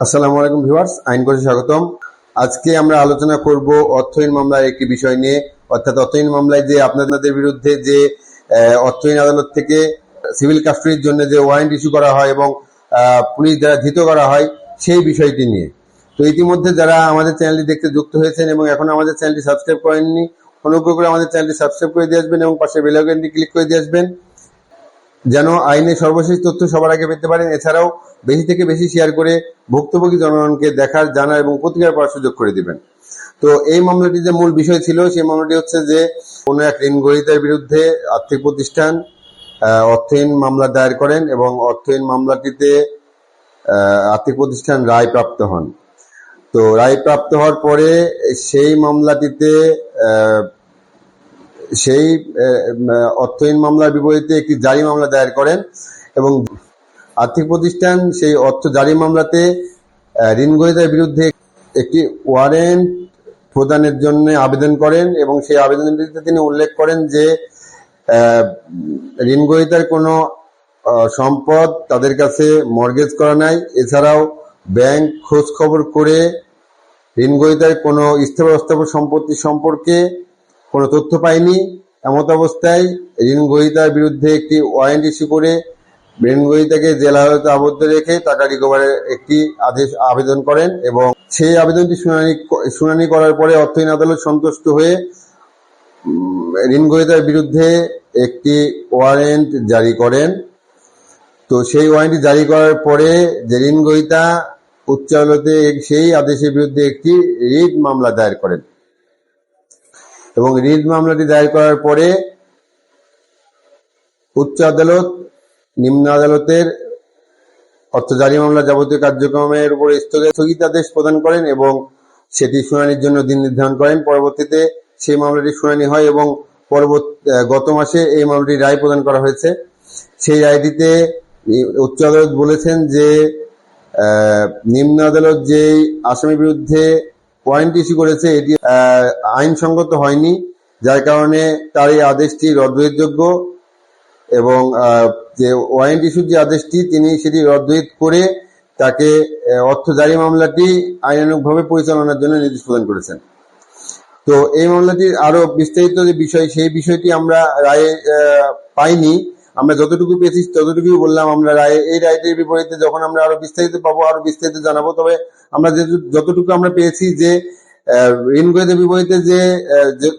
আসসালামু আলাইকুম ভিউয়ার্স আইন কোর্সে স্বাগতম। আজকে আমরা আলোচনা করব অর্থহীন মামলার একটি বিষয় নিয়ে। অর্থাৎ অর্থহীন মামলায় যে আপনাদের বিরুদ্ধে যে অর্থহীন আদালত থেকে সিভিল কাস্টডির জন্য যে ওয়ারেন্ট ইস্যু করা হয় এবং পুলিশ দ্বারা ধৃত করা হয় সেই বিষয়টি নিয়ে। তো ইতিমধ্যে যারা আমাদের চ্যানেলটি দেখতে যুক্ত হয়েছেন এবং এখন আমাদের চ্যানেলটি সাবস্ক্রাইব করেননি, অনুগ্রহ করে আমাদের চ্যানেলটি সাবস্ক্রাইব করে দিয়ে আসবেন এবং পাশে বেল আইকনটি ক্লিক করে দিয়ে আসবেন। যেন আইনের সর্বশেষ তথ্য সবার আগে পেতে পারেন। এছাড়াও বেশি থেকে বেশি শেয়ার করে ভুক্তভোগী জনগণকে দেখার, জানার এবং প্রতিকার করার সুযোগ করে দিবেন। তো এই মামলাটি যে মূল বিষয় ছিল, সেই মামলাটি হচ্ছে যে কোনো এক ঋণ গ্রহীতার বিরুদ্ধে আর্থিক প্রতিষ্ঠান অর্থহীন মামলা দায়ের করেন এবং অর্থহীন মামলাটিতে আর্থিক প্রতিষ্ঠান রায় প্রাপ্ত হন। তো রায় প্রাপ্ত হওয়ার পরে সেই মামলাটিতে সেই অর্থহীন মামলার বিপরীতে একটি জারি মামলা দায়ের করেন এবং আর্থিক প্রতিষ্ঠান সেই অর্থ জারি মামলাতে ঋণ গ্রহীতার বিরুদ্ধে একটি ওয়ারেন্ট প্রদানের জন্য আবেদন করেন এবং সেই আবেদনটিতে তিনি উল্লেখ করেন যে ঋণ গ্রহীতার কোনো সম্পদ তাদের কাছে মর্গেজ করা নাই। এছাড়াও ব্যাংক খোঁজ খবর করে ঋণ গ্রহীতার কোনো স্থির অস্থাবর সম্পত্তি সম্পর্কে কোনো তথ্য পায়নি এমত অবস্থায় ঋণ গ্রহীতার বিরুদ্ধে একটি ওয়ারেন্ট ইস্যু করে ঋণ গ্রহীতাকে জেলা হাজতে আবদ্ধ রেখে টাকা রিকভারের একটি আদেশ আবেদন করেন এবং সেই আবেদনটি শুনানি শুনানি করার পরে অর্থহীন আদালত সন্তুষ্ট হয়ে ঋণ গ্রহীতার বিরুদ্ধে একটি ওয়ারেন্ট জারি করেন। তো সেই ওয়ারেন্টটি জারি করার পরে যে ঋণ গ্রহীতা উচ্চ আদালতে সেই আদেশের বিরুদ্ধে একটি রিট মামলা দায়ের করেন। এবং রিট মামলাটি দায়ের করার পরে উচ্চ আদালত, নিম্ন আদালতের অর্থ জারি মামলা যাবতীয় কার্যক্রমের উপর স্থগি- স্থগিতাদেশ প্রদান করেন এবং সেটি শুনানির জন্য দিন নির্ধারণ করেন। পরবর্তীতে সেই মামলাটি শুনানি হয় এবং পরবর্তী গত মাসে এই মামলাটি রায় প্রদান করা হয়েছে। সেই রায়টিতে উচ্চ আদালত বলেছেন যে নিম্ন আদালত যে আসামির বিরুদ্ধে ওয়ারেন্ট ইস্যু করেছে, এটি আইনসঙ্গত হয়নি, যার কারণে তার এই আদেশটি রদ্দযোগ্য এবং যে ওয়ারেন্ট ইস্যুর যে আদেশটি, তিনি সেটি রদ্দহিত করে তাকে অর্থ জারি মামলাটি আইনানুগভাবে পরিচালনার জন্য নির্দেশ প্রদান করেছেন। তো এই মামলাটির আরও বিস্তারিত যে বিষয়, সেই বিষয়টি আমরা রায়ে পাইনি। আমরা যতটুকু পেয়েছি, ততটুকুই বললাম আমরা রায়ে, এই রায়টির বিপরীতে যখন আমরা আরও বিস্তারিত পাবো, আরও বিস্তারিত জানাব, তবে আমরা যতটুকু আমরা পেয়েছি যে ঋণ বিপরীতে যে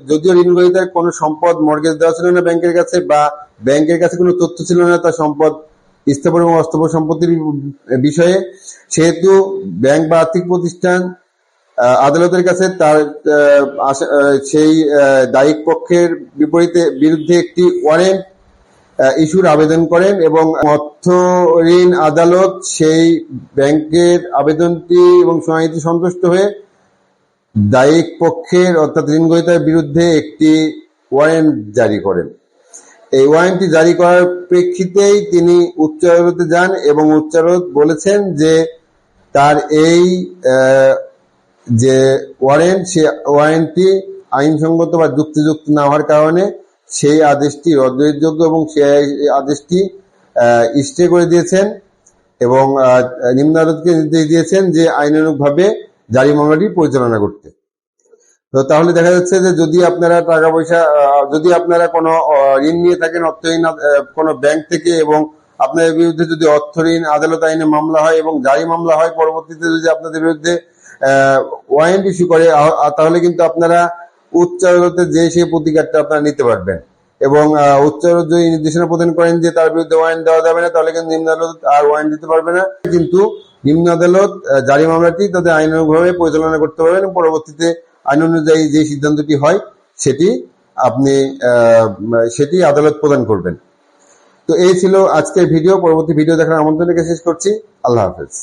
যদিও ঋণ গ্রহীতার কোনো সম্পদ মর্গেজ দেওয়া ছিল না ব্যাংকের কাছে বা ব্যাংকের কাছে কোনো তথ্য ছিল না তার সম্পদ স্থাবর এবং অস্থাবর সম্পত্তির বিষয়ে, সেহেতু ব্যাংক বা আর্থিক প্রতিষ্ঠান আদালতের কাছে তার সেই দায়িক পক্ষের বিপরীতে বিরুদ্ধে একটি ওয়ারেন্ট ইস্যুর আবেদন করেন এবং অর্থ ঋণ আদালত সেই ব্যাংকের আবেদনটি এবং শুনানিটি সন্তুষ্ট হয়ে দায়িক পক্ষের অর্থাৎ ঋণ গ্রহীতার বিরুদ্ধে একটি ওয়ারেন্ট জারি করেন। এই ওয়ারেন্টটি জারি করার প্রেক্ষিতেই তিনি উচ্চ আদালতে যান এবং উচ্চ আদালত বলেছেন যে তার এই যে ওয়ারেন্ট, সে ওয়ারেন্টটি আইনসঙ্গত বা যুক্তিযুক্ত না হওয়ার কারণে সেই আদেশটি রদ্দযোগ্য এবং সেই আদেশটি স্টে করে দিয়েছেন এবং নিম্ন আদালতকে নির্দেশ দিয়েছেন যে আইনানুগভাবে জারি মামলাটি পরিচালনা করতে। তো তাহলে দেখা যাচ্ছে যে যদি আপনারা টাকা পয়সা যদি আপনারা কোনো ঋণ নিয়ে থাকেন অর্থহীন কোনো ব্যাংক থেকে এবং আপনাদের বিরুদ্ধে যদি অর্থ ঋণ, আদালত আইনে মামলা হয় এবং জারি মামলা হয়, পরবর্তীতে যদি আপনাদের বিরুদ্ধে ওয়ারেন্ট ইস্যু করে তাহলে কিন্তু আপনারা উচ্চ আদালতে যে সেই প্রতিকারটা আপনারা নিতে পারবেন। এবং উচ্চারণ উচ্চ যদি নির্দেশনা প্রদান করেন যে তার বিরুদ্ধে ওয়ারেন্ট দেওয়া যাবে না, তাহলে কিন্তু নিম্ন আদালত আর ওয়ারেন্ট দিতে পারবে না। কিন্তু নিম্ন আদালত জারি মামলাটি তাদের আইনানুগভাবে পরিচালনা করতে পারবেন পরবর্তীতে আইন অনুযায়ী যে সিদ্ধান্তটি হয়, সেটি আপনি সেটি আদালত প্রদান করবেন। তো এই ছিল আজকের ভিডিও। পরবর্তী ভিডিও দেখার আমন্ত্রণ শেষ করছি। আল্লাহ হাফেজ।